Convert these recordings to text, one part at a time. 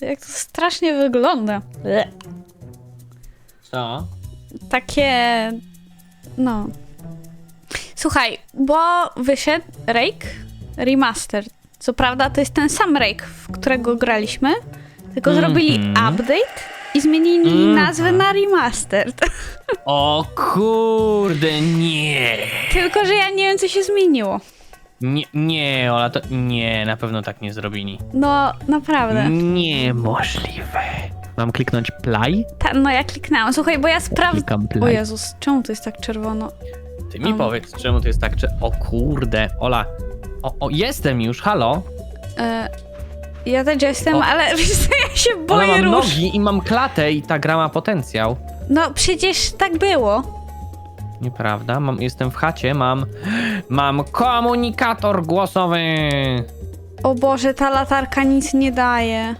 jak to strasznie wygląda. Ble. Co? Takie. No. Słuchaj, bo wyszedł Rake Remaster. Co prawda to jest ten sam Rake, w którego graliśmy, tylko Mhm. zrobili update i zmienili Mhm. nazwę na Remastered. O kurde, nie. tylko, że ja nie wiem, co się zmieniło. Nie, nie, Ola, to nie, na pewno tak nie zrobili. No, naprawdę. Niemożliwe. Mam kliknąć play? Ta, no ja kliknęłam. Słuchaj, bo ja. Klikam play. O Jezus, czemu to jest tak czerwono? Ty mi powiedz, czemu to jest tak, czy... O kurde, Ola. O, o jestem już, halo. E, ja też jestem, O. ale wiesz co, ja się Ola, boję mam róż. nogi i mam klatę i ta gra ma potencjał. No przecież tak było. Nieprawda, mam, jestem w chacie, mam... Mam komunikator głosowy. O Boże, ta latarka nic nie daje.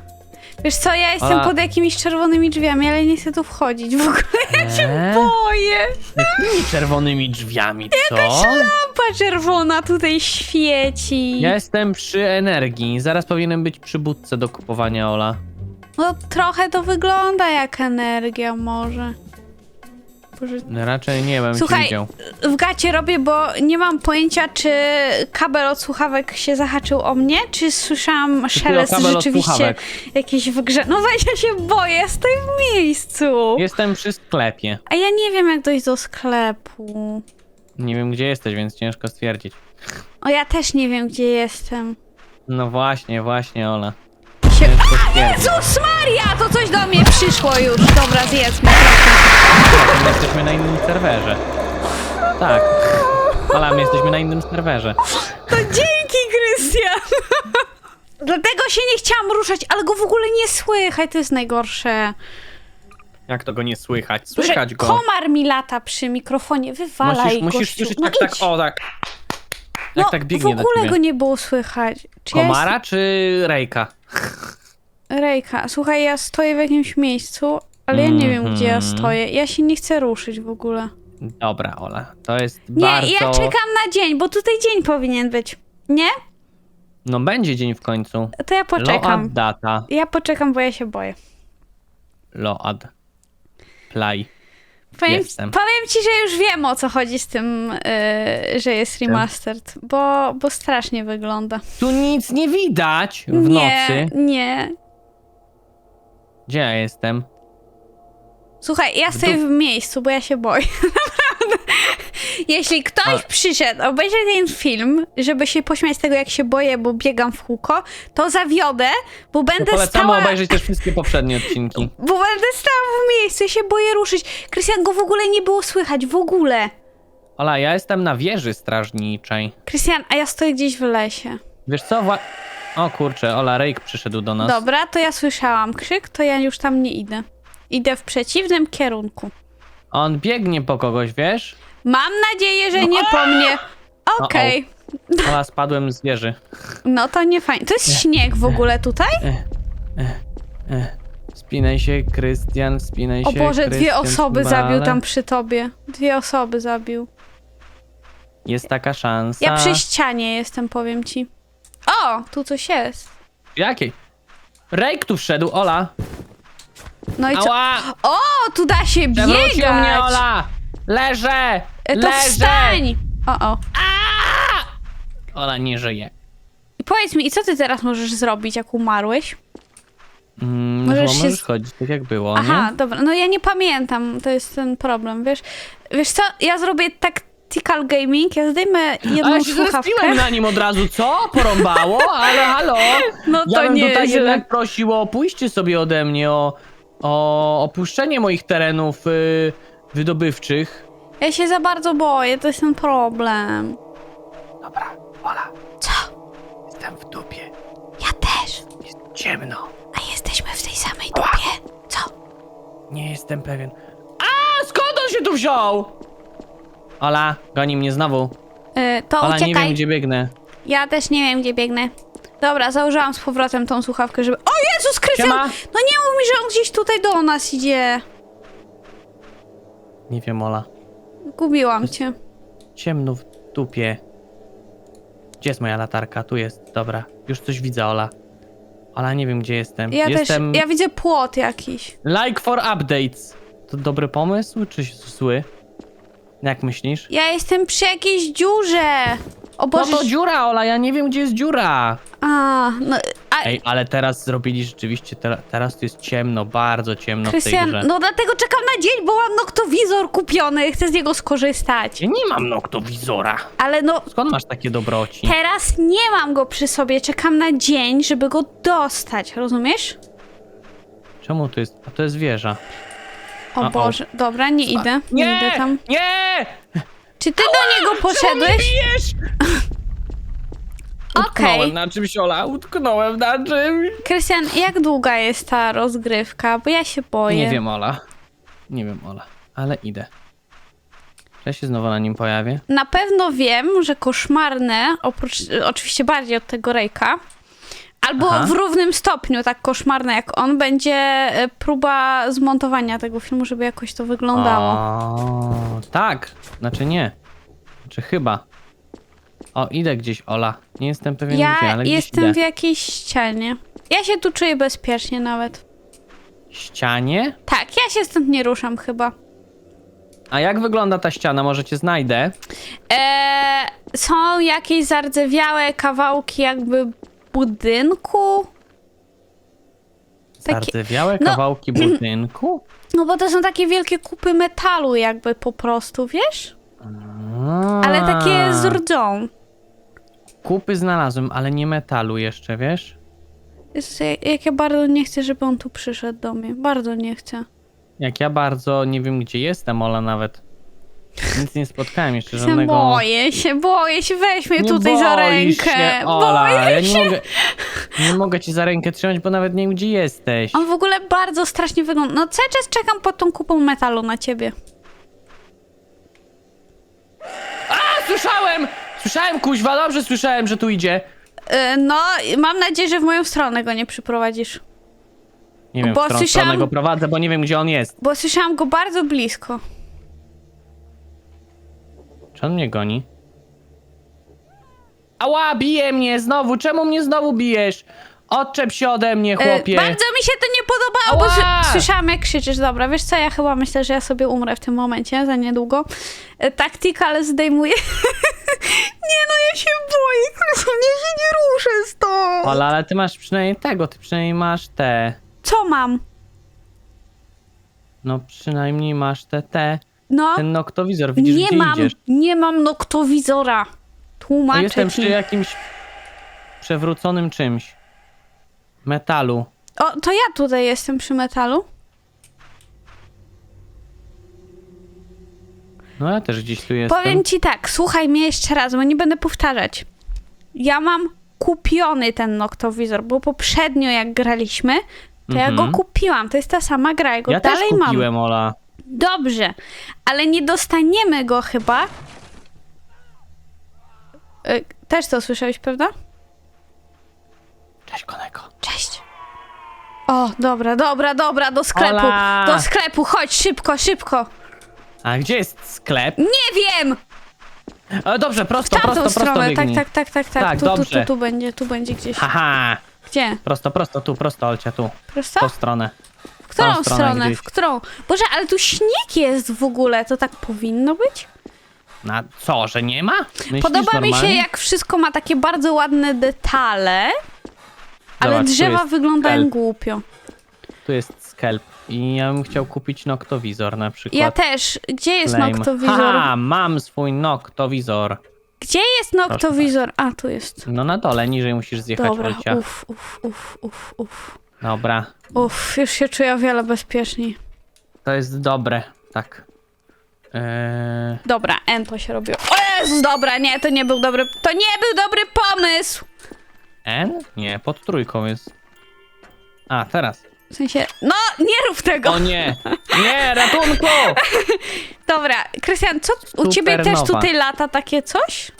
Wiesz co, ja jestem Ola. pod jakimiś czerwonymi drzwiami, ale nie chcę tu wchodzić. W ogóle ja się Eee? boję. Jakimi czerwonymi drzwiami, co? Lampa czerwona tutaj świeci. Ja jestem przy energii, zaraz powinienem być przy budce do kupowania, Ola. No trochę to wygląda jak energia może. Boże, Raczej nie wiem, Słuchaj, widział. W gacie robię, bo nie mam pojęcia, czy kabel od słuchawek się zahaczył o mnie, czy słyszałam szelest kabel od rzeczywiście słuchawek? jakiś w grze. No weź, ja się boję, stoję w miejscu. Jestem przy sklepie. A ja nie wiem, jak dojść do sklepu. Nie wiem, gdzie jesteś, więc ciężko stwierdzić. O, ja też nie wiem, gdzie jestem. No właśnie, właśnie, Ola. Się... Ciężko stwierdzić. Jezus Maria! To coś do mnie przyszło już. Dobra, zjedzmy. jesteśmy na innym serwerze. Tak. Ola, my jesteśmy na innym serwerze. To dzięki, Krystian! Dlatego się nie chciałam ruszać, ale go w ogóle nie słychać, to jest najgorsze. Jak to go nie słychać? Że Słychać go. komar mi lata przy mikrofonie, wywalaj Musisz, musisz gościu. słyszeć no tak, tak, idź. o tak. no, Jak tak w biegnie do ogóle ciebie. go nie było słychać. Czy Komara czy Rejka? Ja jest... Rejka, słuchaj, ja stoję w jakimś miejscu, ale ja nie wiem, gdzie ja Mhm. stoję. Ja się nie chcę ruszyć w ogóle. Dobra, Ola. To jest Nie, bardzo... ja czekam na dzień, bo tutaj dzień powinien być. Nie? No będzie dzień w końcu. To ja poczekam. Load data. Ja poczekam, bo ja się boję. Load. Play. Powiem, Jestem. powiem ci, że już wiem o co chodzi z tym, yy, że jest remastered, bo, bo strasznie wygląda. Tu nic nie widać w nie, nocy. nie. Gdzie ja jestem? Słuchaj, ja stoję w miejscu, bo ja się boję. Naprawdę. Jeśli ktoś A- przyszedł obejrzeć ten film, żeby się pośmiać z tego, jak się boję, bo biegam w kółko, to zawiodę, bo będę polecamy stała... obejrzeć też wszystkie poprzednie odcinki. Bo będę stała w miejscu i się boję ruszyć. Krystian, go w ogóle nie było słychać, w ogóle. Ola, ja jestem na wieży strażniczej. Krystian, a ja stoję gdzieś w lesie. Wiesz co? Wła... O kurczę, Ola Rejk przyszedł do nas. Dobra, to ja słyszałam krzyk, to ja już tam nie idę. Idę w przeciwnym kierunku. On biegnie po kogoś, wiesz? Mam nadzieję, że nie po mnie. Okej. Ola, spadłem z wieży. No to nie fajnie. To jest śnieg w ogóle tutaj? Spinaj się, Krystian, spinaj się. O Boże, dwie Krystian, osoby zabił tam przy tobie. Dwie osoby zabił. Jest taka szansa. Ja przy ścianie jestem, powiem ci. O, tu coś jest. Jakiej? Rejk tu wszedł, Ola. No i co? Ała! O, tu da się Przewrócił biegać. mnie, Ola! Leżę! E, To Leżę! wstań. O, o. Ola nie żyje. I powiedz mi, i co ty teraz możesz zrobić, jak umarłeś? Mm, Możesz możesz, się możesz z- chodzić tak jak było, Aha, nie? dobra. No ja nie pamiętam, to jest ten problem, wiesz? Wiesz co, ja zrobię tactical gaming, ja zdejmę jedną Ale się słuchawkę. zrespiłem na nim od razu, co? Porąbało? Ale halo! No ja to bym nie tutaj źle. jednak prosił o pójście sobie ode mnie, o, o opuszczenie moich terenów y, wydobywczych. Ja się za bardzo boję, to jest ten problem. Dobra, Ola, Co? jestem w dupie. Ja też. Jest ciemno. A jesteśmy w tej samej dupie. Co? Nie jestem pewien. A skąd on się tu wziął? Ola, goni mnie znowu. Yy, to Ola, uciekaj. nie wiem gdzie biegnę. Ja też nie wiem, gdzie biegnę. Dobra, założyłam z powrotem tą słuchawkę, żeby... O Jezus, Krystian! Siema. No nie mów mi, że on gdzieś tutaj do nas idzie. Nie wiem, Ola. Gubiłam cię. Ciemno w dupie. Gdzie jest moja latarka? Tu jest, dobra. Już coś widzę, Ola. Ale nie wiem, gdzie jestem. Ja jestem też, ja widzę płot jakiś. like for updates. To dobry pomysł, czy zły? Jak myślisz? Ja jestem przy jakiejś dziurze. O No Boże. to dziura, Ola, ja nie wiem, gdzie jest dziura. A, no, a Ej, ale teraz zrobili rzeczywiście, te, teraz to jest ciemno, bardzo ciemno w tej Krystian, grze. no dlatego czekam na dzień, bo mam noktowizor kupiony, chcę z niego skorzystać. Ja nie mam noktowizora. Ale no, Skąd masz takie dobroci? teraz nie mam go przy sobie, czekam na dzień, żeby go dostać, rozumiesz? Czemu to jest? A to jest wieża. O A, o. Boże, dobra, nie idę, nie, idę tam. Nie! Czy ty do niego poszedłeś? bijesz? Okej. Utknąłem na czymś, Ola, utknąłem na czymś. Krystian, jak długa jest ta rozgrywka? Bo ja się boję. Nie wiem, Ola. Nie wiem, Ola, ale idę. Czy ja się znowu na nim pojawię? Na pewno wiem, że koszmarne, oprócz oczywiście bardziej od tego Rejka, albo Aha. w równym stopniu tak koszmarne jak on, będzie e, próba zmontowania tego filmu, żeby jakoś to wyglądało. O, tak, znaczy nie. Znaczy chyba. O, idę gdzieś, Ola. Nie jestem pewien ja gdzie, ale gdzieś jestem idę. w jakiejś ścianie. Ja się tu czuję bezpiecznie nawet. Ścianie? Tak, ja się stąd nie ruszam chyba. A jak wygląda ta ściana? Może cię znajdę? Eee, są jakieś zardzewiałe kawałki jakby budynku. Takie- Zardzewiałe no- kawałki budynku? No bo to są takie wielkie kupy metalu jakby po prostu, wiesz? Ale takie z rdzą. Kupy znalazłem, ale nie metalu jeszcze, wiesz? Jezus, jak- Jak ja bardzo nie chcę, żeby on tu przyszedł do mnie. Bardzo nie chcę. Jak ja bardzo nie wiem, gdzie jestem, Ola nawet. Nic nie spotkałem jeszcze Się żadnego... boję się, boję się, weź mnie Nie tutaj za boisz rękę. Się, Ola, boję ja się. nie mogę, nie mogę cię za rękę trzymać, bo nawet nie wiem, gdzie jesteś. On w ogóle bardzo strasznie wygląda. No cały czas czekam pod tą kupą metalu na ciebie. A, słyszałem! Słyszałem, kuźwa, dobrze słyszałem, że tu idzie. E, no, mam nadzieję, że w moją stronę go nie przyprowadzisz. Nie wiem, Bo w którą słyszałam- stronę go prowadzę, bo nie wiem, gdzie on jest. Bo słyszałam go bardzo blisko. Czy on mnie goni? Ała, bije mnie znowu! Czemu mnie znowu bijesz? Odczep się ode mnie, E, chłopie! bardzo mi się to nie podobało, bo Ała! s- słyszałam jak krzyczysz. Dobra, wiesz co, ja chyba myślę, że ja sobie umrę w tym momencie, za niedługo. E, Taktikal zdejmuję. nie no, ja się boję, ja się nie ruszę stąd. Ola, ale ty masz przynajmniej tego, ty przynajmniej masz te... Co mam? No przynajmniej masz te, te... No, Ten noktowizor, widzisz, nie gdzie mam, idziesz. nie mam noktowizora. To Tłumaczę jestem ci. przy jakimś przewróconym czymś. Metalu. O, to ja tutaj jestem przy metalu. No ja też gdzieś tu jestem. Powiem ci tak, słuchaj mnie jeszcze raz, bo nie będę powtarzać. Ja mam kupiony ten noktowizor, bo poprzednio jak graliśmy, to ja Mhm. go kupiłam. To jest ta sama gra, ja go Ja też dalej mam. kupiłem, Ola. Dobrze, ale nie dostaniemy go chyba. Y, Też to słyszałeś, prawda? Cześć, Koneko. Cześć. O, dobra, dobra, dobra, do sklepu. Ola! Do sklepu, chodź, szybko, szybko. A gdzie jest sklep? Nie wiem! E, dobrze, prosto, W tamtą prosto, prosto stronę, tak, biegnij. tak, tak, tak, tak. Tak, tu, tu, tu, dobrze. tu będzie, tu będzie gdzieś. Haha, Gdzie? prosto, prosto, tu, prosto, Olcia, tu. Prosto? W tą stronę. W którą stronę stronę? W którą? Boże, ale tu śnieg jest w ogóle, to tak powinno być? Na co, że nie ma? Myślisz Podoba mi się, normalnie? jak wszystko ma takie bardzo ładne detale, ale Zobacz, tu drzewa jest wyglądają skelp. głupio. Tu jest skelp i ja bym chciał kupić noktowizor na przykład. Ja też. Gdzie jest Flame. noktowizor? Haha, mam swój noktowizor. Gdzie jest noktowizor? A, tu jest. No na dole, niżej musisz zjechać, Dobra, Olcia. uff, uff, uff, uff, uff. Dobra, Uff, już się czuję o wiele bezpieczniej. to jest dobre, tak. Eee, Dobra, N to się robiło. O Jezus, dobra, nie, to nie był dobry, to nie był dobry pomysł! N? Nie, pod trójką jest. A, teraz. W sensie, no, nie rób tego! O nie! Nie, ratunku! Dobra, Krystian, co u ciebie też Supernowa. tutaj lata takie coś?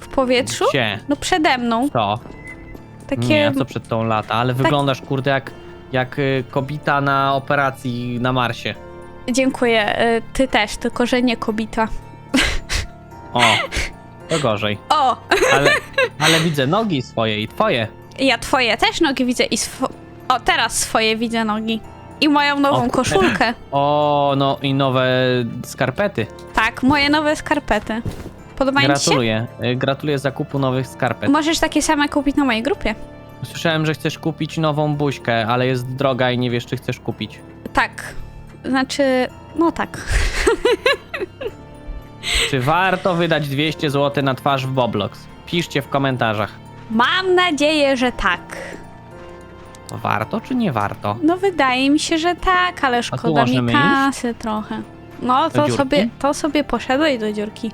W powietrzu? Gdzie? No przede mną. Co? Takie. Nie, co przed tą lata, Tak. ale wyglądasz kurde jak, jak y, kobita na operacji na Marsie. Dziękuję. y, Ty też, tylko że nie kobita. O, to gorzej. O! Ale, ale widzę nogi swoje i twoje. Ja twoje też nogi widzę i swo... O, teraz swoje widzę nogi. I moją nową O, koszulkę. O, no i nowe skarpety. Tak, moje nowe skarpety. Podobają ci się? Gratuluję. Y, Gratuluję zakupu nowych skarpet. Możesz takie same kupić na mojej grupie. Słyszałem, że chcesz kupić nową buźkę, ale jest droga i nie wiesz, czy chcesz kupić. Tak. Znaczy, no tak. Czy warto wydać 200 zł na twarz w Boblox? Piszcie w komentarzach. Mam nadzieję, że tak. Warto czy nie warto? No wydaje mi się, że tak, ale szkoda mi możemy iść? kasy trochę. No to sobie, to sobie poszedłeś do dziurki.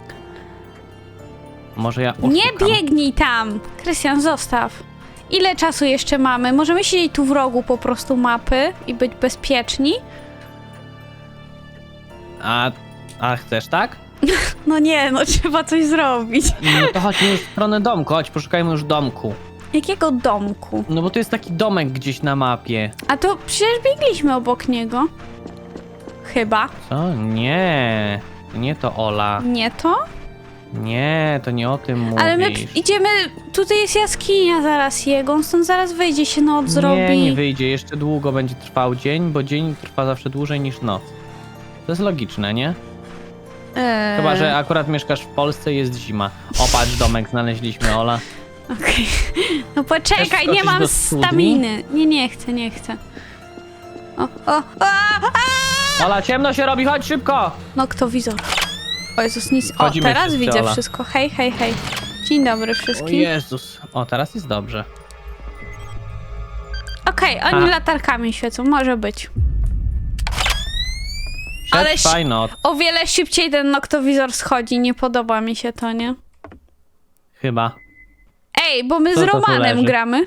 Może ja Nie oszukam. biegnij tam! Krystian, zostaw. Ile czasu jeszcze mamy? Możemy siedzieć tu w rogu po prostu mapy i być bezpieczni? A, a chcesz tak? No nie, no trzeba coś zrobić. No to chodźmy już w stronę domku, chodź, poszukajmy już domku. Jakiego domku? No bo to jest taki domek gdzieś na mapie. A to przecież biegliśmy obok niego. Chyba. Co? Nie. Nie to Ola. Nie to? Nie, to nie o tym mówisz. Ale my idziemy. Tutaj jest jaskinia zaraz jego. On stąd zaraz wyjdzie się noc zrobi. Nie, nie wyjdzie. Jeszcze długo będzie trwał dzień, bo dzień trwa zawsze dłużej niż noc. To jest logiczne, nie? Eee, Chyba, że akurat mieszkasz w Polsce, jest zima. O, patrz, domek znaleźliśmy, Ola. Okej. No poczekaj, nie mam staminy. Nie, nie chcę, nie chcę. O, o, a, a! Ola, ciemno się robi, chodź szybko! No kto wizor? O Jezus, nic. O, Wchodzimy teraz widzę wszystko. Hej, hej, hej. Dzień dobry O wszystkim. Jezus. O, teraz jest dobrze. Okej, oni A. latarkami świecą, może być. Ale. O wiele szybciej ten noktowizor schodzi, nie podoba mi się to, nie? Chyba. Ej, bo my Co z to tu Romanem leży? gramy.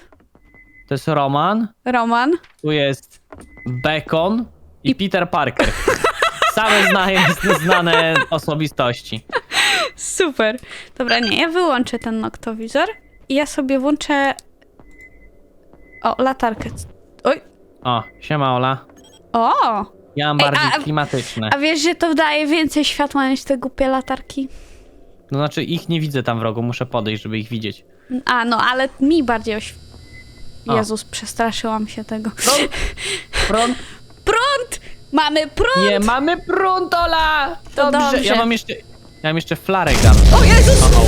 To jest Roman, Roman. tu jest Bacon i Peter Parker. Same znane, znane osobistości. Super. Dobra, nie, ja wyłączę ten noktowizor i ja sobie włączę... O, latarkę. Oj. O, siema Ola. O! Ja mam Ej, bardziej a- klimatyczne. A wiesz, że to daje więcej światła niż te głupie latarki? No znaczy ich nie widzę tam w rogu, muszę podejść, żeby ich widzieć. A, no, ale mi bardziej oś... O. Jezus, przestraszyłam się tego. Prąd! Prąd! Prąd! Mamy prąd! Nie, mamy prąd, Ola! To Dobrze, ja mam jeszcze... Ja mam jeszcze flarę gam. O Jezus! O, o.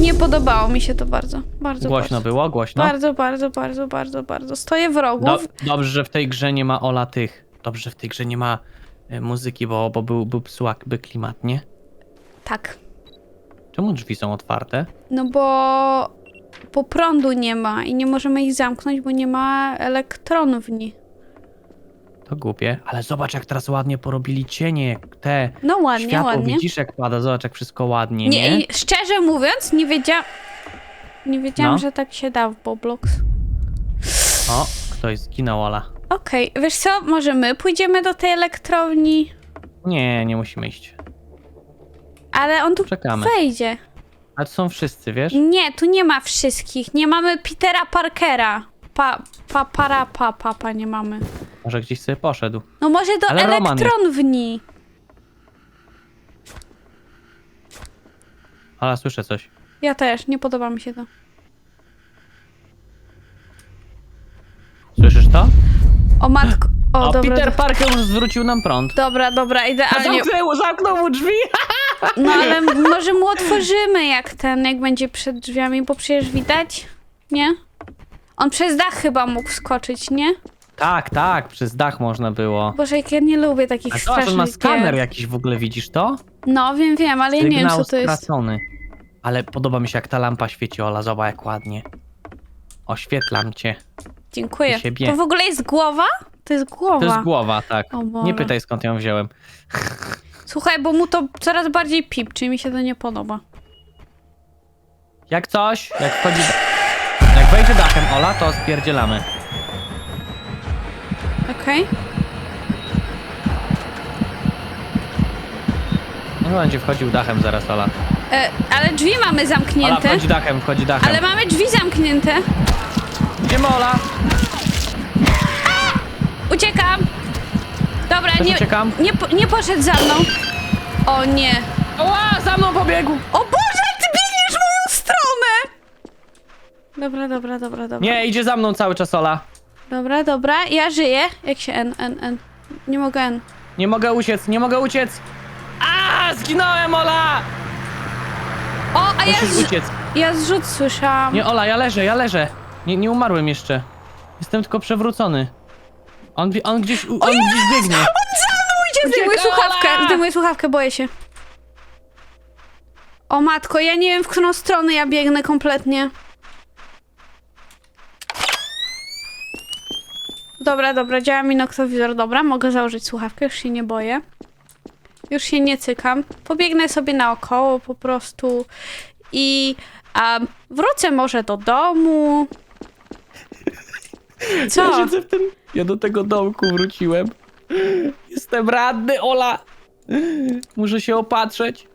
Nie podobało mi się to bardzo. Bardzo, Głośno bardzo. było, głośno. Bardzo, bardzo, bardzo, bardzo, bardzo. Stoję w rogu. Do, dobrze, że w tej grze nie ma Ola tych. Dobrze, że w tej grze nie ma e, muzyki, bo, bo był, był słabby klimat, nie? Tak. Czemu drzwi są otwarte? No bo... Bo prądu nie ma i nie możemy ich zamknąć, bo nie ma elektronów w nich. To głupie. Ale zobacz, jak teraz ładnie porobili cienie, te No ładnie, światło, ładnie. widzisz jak pada, zobacz jak wszystko ładnie, nie? Nie, i szczerze mówiąc, nie wiedziałam... Nie wiedziałam, No. że tak się da w Boblox. O, ktoś zginął, Ola. Okej, wiesz co, może my pójdziemy do tej elektrowni, Nie, nie musimy iść. ale on tu Czekamy. wejdzie. A to są wszyscy, wiesz? Nie, tu nie ma wszystkich. Nie mamy Petera Parkera. Pa, pa, para, pa, papa nie mamy. Może gdzieś sobie poszedł. No może do Ale Roman elektronwni. Ola, słyszę coś. Ja też, nie podoba mi się to. Słyszysz to? O matko. O, O, dobra. Peter Parker już zwrócił nam prąd. Dobra, dobra, A idealnie. zamknął, zamknął mu drzwi! No ale może mu otworzymy jak ten, jak będzie przed drzwiami, bo przecież widać, nie? On przez dach chyba mógł skoczyć, nie? Tak, tak, przez dach można było. Boże, jak ja nie lubię takich A zobacz, on strasznych ma skaner gier. jakiś w ogóle, widzisz to? No, wiem, wiem, ale ja nie wiem, co to jest. stracony. Ale podoba mi się, jak ta lampa świeci, Ola, zobacz jak ładnie. Oświetlam cię. Dziękuję. i siebie. To w ogóle jest głowa? To jest głowa. To jest głowa, tak. O Boże. Nie pytaj, skąd ją wziąłem. Słuchaj, bo mu to coraz bardziej pipczy, mi się to nie podoba. Jak coś, jak wchodzi... Jak wejdzie dachem Ola, to spierdzielamy. Okej? No będzie wchodził dachem zaraz, Ola. E, Ale drzwi mamy Ola, zamknięte. wchodzi dachem, wchodzi dachem. Ale mamy drzwi zamknięte. Idziemy, Ola! Uciekam. Dobra, Też nie, uciekam. nie, po- nie poszedł za mną. O nie. Oła, za mną pobiegł! O Boże, Dobra, dobra, dobra, dobra. Nie, idzie za mną cały czas Ola. Dobra, dobra, ja żyję. Jak się N, N, N. Nie mogę N. Nie mogę uciec, nie mogę uciec. A, zginąłem Ola! O, a ja, Musisz z, uciec. ja zrzut słyszałam. Nie, Ola, ja leżę, ja leżę. Nie, nie umarłem jeszcze. Jestem tylko przewrócony. On, bi- on gdzieś, u- on gdzieś biegnie. Idzie, zdejmuję Uciekaj, słuchawkę, Ola! zdejmuję słuchawkę, boję się. O matko, ja nie wiem, w którą stronę ja biegnę kompletnie. Dobra, dobra, działa mi noktowizor, dobra, mogę założyć słuchawkę, już się nie boję. Już się nie cykam. Pobiegnę sobie naokoło po prostu i um, wrócę może do domu. Ja Co? siedzę w tym... Ja do tego domku wróciłem. Jestem radny, Ola. Muszę się opatrzeć.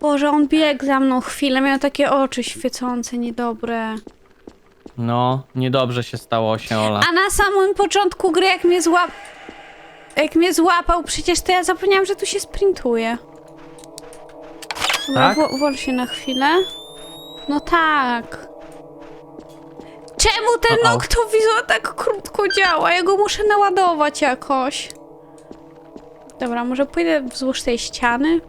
Boże, on biegł za mną chwilę, miał takie oczy świecące, niedobre. No, niedobrze się stało się, Ola. A na samym początku gry, jak mnie złap... Jak mnie złapał, przecież to ja zapomniałam, że tu się sprintuje. Dobra, Tak? wo- włącz się na chwilę. No tak. Czemu ten O-o. noktowizor tak krótko działa? Ja go muszę naładować jakoś. Dobra, może pójdę wzdłuż tej ściany?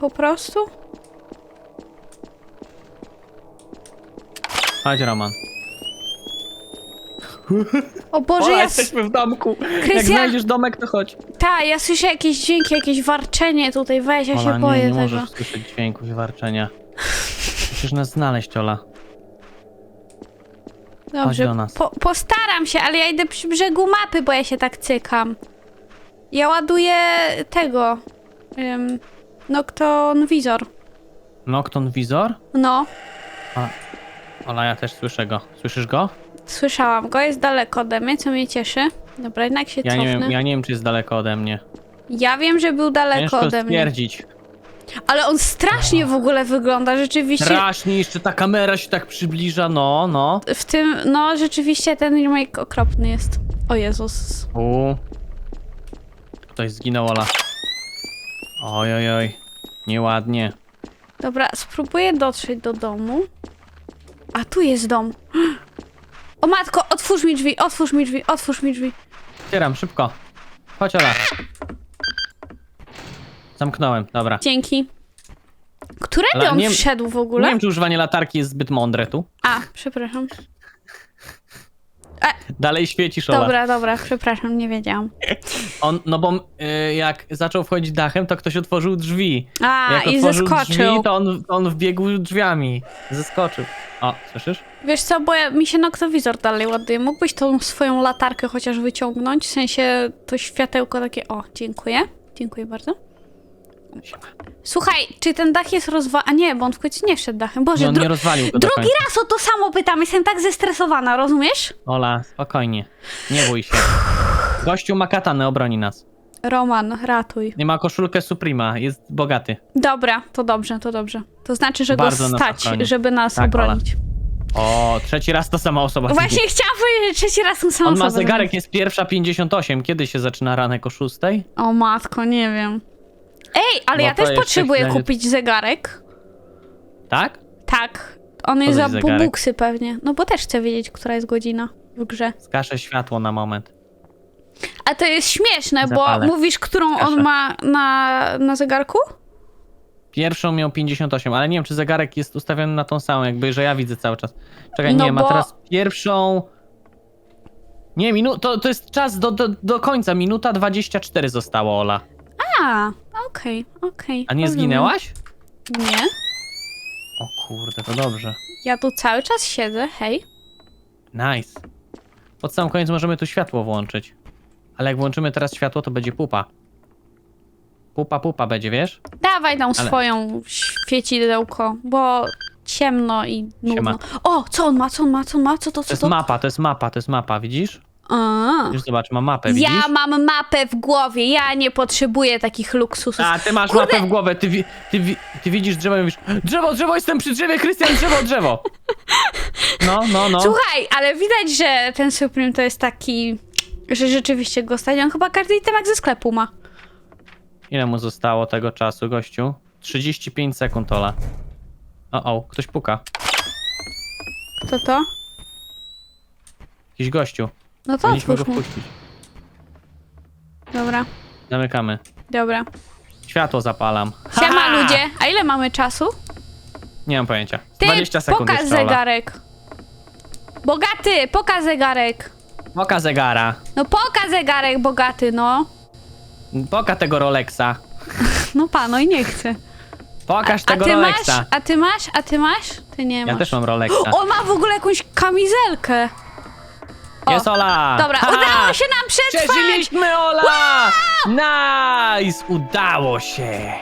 Po prostu? Chodź, Roman. O Boże, Ola, ja... s- jesteśmy w domku. Jak Krystian- znajdziesz domek, to chodź. Ta, ja słyszę jakieś dźwięki, jakieś warczenie tutaj, weź, ja Ola, się nie, boję nie tego. możesz słyszeć dźwięków i warczenia. Musisz nas znaleźć, Ola. Dobrze, do nas. Po, postaram się, ale ja idę przy brzegu mapy, bo ja się tak cykam. Ja ładuję tego. Um, Noctonwizor. Nocton Wizor? No, Ola, ja też słyszę go. Słyszysz go? słyszałam go, jest daleko ode mnie, co mnie cieszy. Dobra, jednak się Ja cofnę. nie, wiem, ja nie wiem, czy jest daleko ode mnie. Ja wiem, że był daleko Ciężko ode mnie. stwierdzić. Ale on strasznie w ogóle wygląda, rzeczywiście. Strasznie, jeszcze ta kamera się tak przybliża, no, no. W tym, no, rzeczywiście ten remake okropny jest. O Jezus. U. Ktoś zginął, Ola. Oj, oj, oj. Nieładnie. Dobra, spróbuję dotrzeć do domu. A tu jest dom. O matko, otwórz mi drzwi, otwórz mi drzwi, otwórz mi drzwi. Otwieram, szybko. Chodź, Ola. Zamknąłem, dobra. Dzięki. Którędy Ale on nie- wszedł w Nie ogóle? wiem, czy używanie latarki jest zbyt mądre tu. A, przepraszam. Dalej świecisz, Ola. Dobra, dobra, przepraszam, nie wiedziałam. On, no bo y, jak zaczął wchodzić dachem, to ktoś otworzył drzwi. A, jak i otworzył zeskoczył. drzwi, to on, to on wbiegł drzwiami. Zeskoczył. O, słyszysz? Wiesz co, bo ja, mi się noktowizor dalej ładuje. Mógłbyś tą swoją latarkę chociaż wyciągnąć? W sensie to światełko takie... O, dziękuję. Dziękuję bardzo. Słuchaj, czy ten dach jest rozwa... A nie, bo on w końcu nie wszedł dachem. Boże, No, dru... nie rozwalił go do drugi końca. raz o to samo pytam. Jestem tak zestresowana, rozumiesz? Ola, spokojnie. Nie bój się. Gościu ma katanę, obroni nas. Roman, ratuj. Nie ma koszulkę Suprema, jest bogaty. Dobra, to dobrze, to dobrze. To znaczy, że Bardzo go nas stać, ochroni. żeby nas Tak, obronić. O, trzeci raz ta sama osoba. Właśnie chciałam powiedzieć, że trzeci raz tą samą On ma osobę zegarek, jest pierwsza 58. Kiedy się zaczyna ranek o 6? zrobić. O matko, nie wiem. Ej, ale No ja to też jeszcze potrzebuję chwilę- kupić zegarek. Tak? Tak. On jest za zegarek? bubuksy pewnie. No bo też chcę wiedzieć, która jest godzina w grze. Zgaszę światło na moment. A to jest śmieszne, Zapalę. bo mówisz, którą on ma na, na zegarku? Pierwszą miał 58, ale nie wiem, czy zegarek jest ustawiony na tą samą, jakby, że ja widzę cały czas. Czekaj, No nie, ma bo- teraz pierwszą... Nie, minu... to, to jest czas do, do, do końca, minuta 24 zostało, Ola. A, okej, okej. A nie rozumiem. zginęłaś? Nie. O kurde, to dobrze. Ja tu cały czas siedzę, hej. Nice. Pod sam koniec możemy tu światło włączyć. Ale jak włączymy teraz światło, to będzie pupa. Pupa, pupa będzie, wiesz? Dawaj tam Ale- swoją świecidełko, bo ciemno i nudno. Siema. O, co on ma, co on ma, co on ma, co to, To co jest to? mapa, to jest mapa, to jest mapa, widzisz? A. Już zobacz, ma mapę, widzisz? Ja mam mapę w głowie, ja nie potrzebuję takich luksusów. A, ty masz Kurde. mapę w głowę, ty, wi- ty, wi- ty widzisz drzewo i mówisz Drzewo, drzewo, jestem przy drzewie, Krystian, drzewo, drzewo! No, no, no. Słuchaj, ale widać, że ten Supreme to jest taki, że rzeczywiście go stać. On chyba każdy itemek ze sklepu ma. Ile mu zostało tego czasu, gościu? 35 sekund, Ola. O, o, ktoś puka. Kto to? Jakiś gościu. No to Powinniśmy go wpuścić. Dobra, Zamykamy. dobra. Światło zapalam. Siema Ha! ludzie, a ile mamy czasu? Nie mam pojęcia. Ty, 20 sekund pokaż Ola. zegarek. Bogaty, pokaż zegarek. Poka zegara. No pokaż zegarek, bogaty, no. Poka tego Rolexa. No pano i nie chcę. Pokaż A tego ty Rolexa. masz, a ty masz, a ty masz? Ty nie Ja masz. też mam Rolexa. On ma w ogóle jakąś kamizelkę. O, Jest Ola! Dobra, Ha! udało się nam przetrwać! Przeżyliśmy Ola! Nice! Udało się!